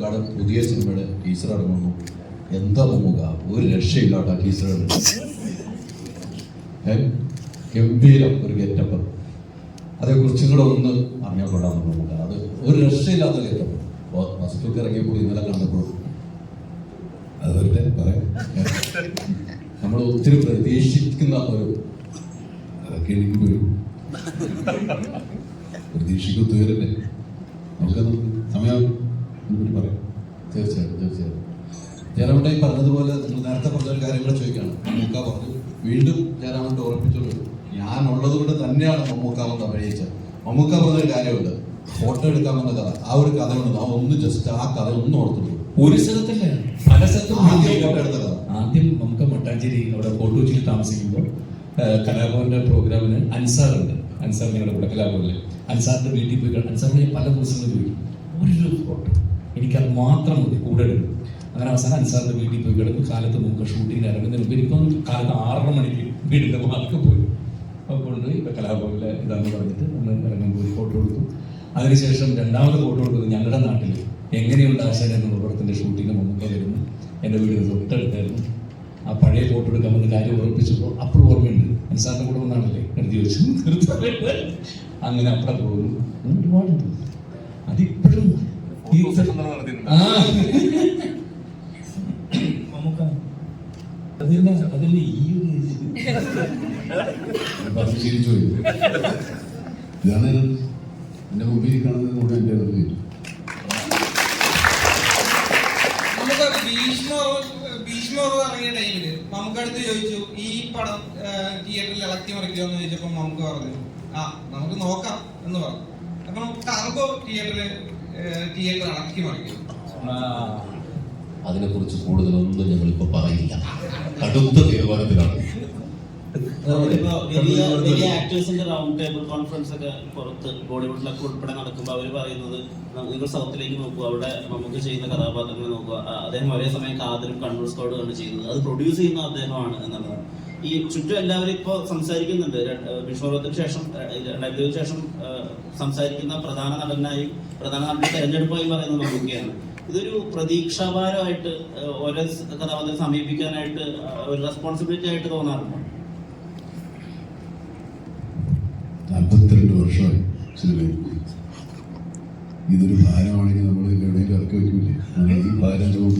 മമ്മൂക്കാട് പുതിയ സിനിമയുടെ ടീച്ചർ ഇറങ്ങുന്നു. എന്താ മമ്മൂക്ക ഒരു രക്ഷയില്ലാത്ത ടീച്ചർ ഗംഭീരം ഒരു ഗെറ്റപ്പ് അതേക്കുറിച്ചും കൂടെ ഒന്ന് അറിഞ്ഞാൽ കൊള്ളാം നമുക്ക്. അത് ഒരു രക്ഷയില്ലാത്ത ഗെറ്റപ്പ് ലുക്ക് ഇറങ്ങിയപ്പോൾ ഇന്നലെ കണ്ടപ്പോൾ അതുപോലെ പറയാം നമ്മൾ ഒത്തിരി പ്രതീക്ഷിക്കുന്ന ഒരു അതൊക്കെ എനിക്ക് വരും. പ്രതീക്ഷിക്കും തീരല്ലേ നമുക്കത് സമയം ഇതിനെപ്പറ്റി പറയാം. തീർച്ചയായിട്ടും തീർച്ചയായിട്ടും. ഞാനവിടെ ഈ പറഞ്ഞതുപോലെ നിങ്ങൾ നേരത്തെ പറഞ്ഞ ഒരു കാര്യം കൂടെ ചോദിക്കുകയാണ്. മമ്മൂക്ക പറഞ്ഞു വീണ്ടും ജയറാമേട്ടൻ ഓർപ്പിച്ചുള്ളൂ ഞാൻ ഉള്ളത് കൊണ്ട് തന്നെയാണ് മമ്മൂക്ക വന്ന് അഭിനയിച്ചത്. മമ്മൂക്ക പറഞ്ഞൊരു കാര്യമുണ്ട്. ഫോട്ടോ എടുക്കാമെന്ന കഥ. ആ ഒരു കഥ കൊണ്ട് ആ ഒന്ന് ജസ്റ്റ് ആ കഥ ഒന്ന് ഓർത്തുള്ളൂ ഒരു സ്ഥലത്തില്ല. പല സ്ഥലത്തും ആദ്യം ഫോട്ടോ എടുത്ത കഥ. ആദ്യം നമുക്ക് മട്ടാഞ്ചേരി അവിടെ കോട്ടൂച്ചിൽ താമസിക്കുമ്പോൾ കലാഭവന്റെ പ്രോഗ്രാമിന് അൻസാറുണ്ട്. അൻസാർ ഞങ്ങളുടെ കൂടെ കലാഭവനിൽ അൻസാറിന്റെ വീട്ടിൽ പോയി അൻസാറിനെ പല ദിവസങ്ങളും ചോദിക്കും ഒരു ഫോട്ടോ എനിക്കത് മാത്രം മതി കൂടെ എടുക്കും അങ്ങനെ അവസാനം അൻസാറിന്റെ വീട്ടിൽ പോയി കിടക്കും കാലത്ത് മുമ്പ് ഷൂട്ടിങ്ങിന് ഇറങ്ങുന്നതിന് മുമ്പ് കാലത്ത് ആറര മണിക്ക് വീടിന്റെ മാർക്ക് പോയി. കൊണ്ടുപോയി ഇപ്പം കലാഭവനിലെ ഇതാന്ന് പറഞ്ഞിട്ട് നമ്മൾ ഇറങ്ങുമ്പോൾ പോയി ഫോട്ടോ എടുത്തു. അതിനുശേഷം രണ്ടാമത് ഫോട്ടോ എടുക്കുന്നത് ഞങ്ങളുടെ നാട്ടിൽ എങ്ങനെയുണ്ട് ആശാൻ എന്ന പടത്തിന്റെ ഷൂട്ടിങ്ങിന് മുമ്പ് വരുന്നു. എന്റെ വീട് തൊട്ടടുത്തായിരുന്നു. ആ പഴയ ഫോട്ടോ എടുക്കാൻ വന്ന കാര്യം ഓർപ്പിച്ചപ്പോൾ അപ്പോഴും ഓർമ്മയുണ്ട്. മനസ്സാറിന്റെ കൂടെ വന്നാണല്ലേ? എഴുതി വെച്ചു അങ്ങനെ അപ്പുറം പോകുന്നു. ഒരുപാടുണ്ട് അതിപ്പോഴും നമുക്ക് അതില്ല ഈ ഒരു ചിരിച്ചു ഇതാണ് എന്റെ മുമ്പിൽ കാണുന്നത് മുഴുവൻ എന്റെ എനർജി നമുക്ക് ഭീഷ്മ ഭീഷ്മ ഇറങ്ങിയ ടൈമിൽ നമുക്കടുത്ത് ചോദിച്ചു ഈ പടം തിയേറ്ററിൽ ഇളക്കി മറിക്കുമോ എന്ന് ചോദിച്ചപ്പോൾ നമുക്ക് പറഞ്ഞു ആ നമുക്ക് നോക്കാം എന്ന് പറഞ്ഞു. അപ്പം ടർബോ തിയേറ്ററിൽ തിയേറ്റർ കുറിച്ച് കൂടുതലൊന്നും അതിനെക്കുറിച്ച് കൂടുതലൊന്നും ഞങ്ങളിപ്പോൾ പറയില്ല. കടുത്ത തീരുമാനത്തിലാണ്. ഇപ്പൊ വലിയ വലിയ ആക്ടേഴ്സിന്റെ റൗണ്ട് ടേബിൾ കോൺഫറൻസ് ഒക്കെ പുറത്ത് ബോളിവുഡിലൊക്കെ ഉൾപ്പെടെ നടക്കുമ്പോൾ അവർ പറയുന്നത് ന- നിങ്ങൾ സൗത്തിലേക്ക് നോക്കൂ അവിടെ നമുക്ക് ചെയ്യുന്ന കഥാപാത്രങ്ങൾ നോക്കുക ആ, അദ്ദേഹം ഒരേ സമയം കാതലും കണ്ണൂർ സ്കോഡുമാണ് ചെയ്യുന്നത്. അത് പ്രൊഡ്യൂസ് ചെയ്യുന്ന അദ്ദേഹമാണ് എന്നുള്ളതാണ്. ഈ ചുറ്റും എല്ലാവരും ഇപ്പോ സംസാരിക്കുന്നുണ്ട്. വിഷ്ണുപത്തിന് ശേഷം രണ്ടായിരത്തി ശേഷം സംസാരിക്കുന്ന പ്രധാന നടനായി പ്രധാന നടന്റെ തെരഞ്ഞെടുപ്പായി പറയുന്നത് മമ്മൂക്കയാണ് ഇതൊരു പ്രതീക്ഷാഭാരമായിട്ട് ഓരോ കഥാപാത്രം സമീപിക്കാനായിട്ട് ഒരു റെസ്പോൺസിബിലിറ്റി ആയിട്ട് തോന്നാറുണ്ടോ? നാൽപ്പത്തിരണ്ട് സിനിമയിൽ ഇതൊരു ഭാരമാണെങ്കിൽ നമ്മൾ ഇടയിൽ ഇറക്കി വെക്കില്ലേ? ഈ ഭാരം സുഖം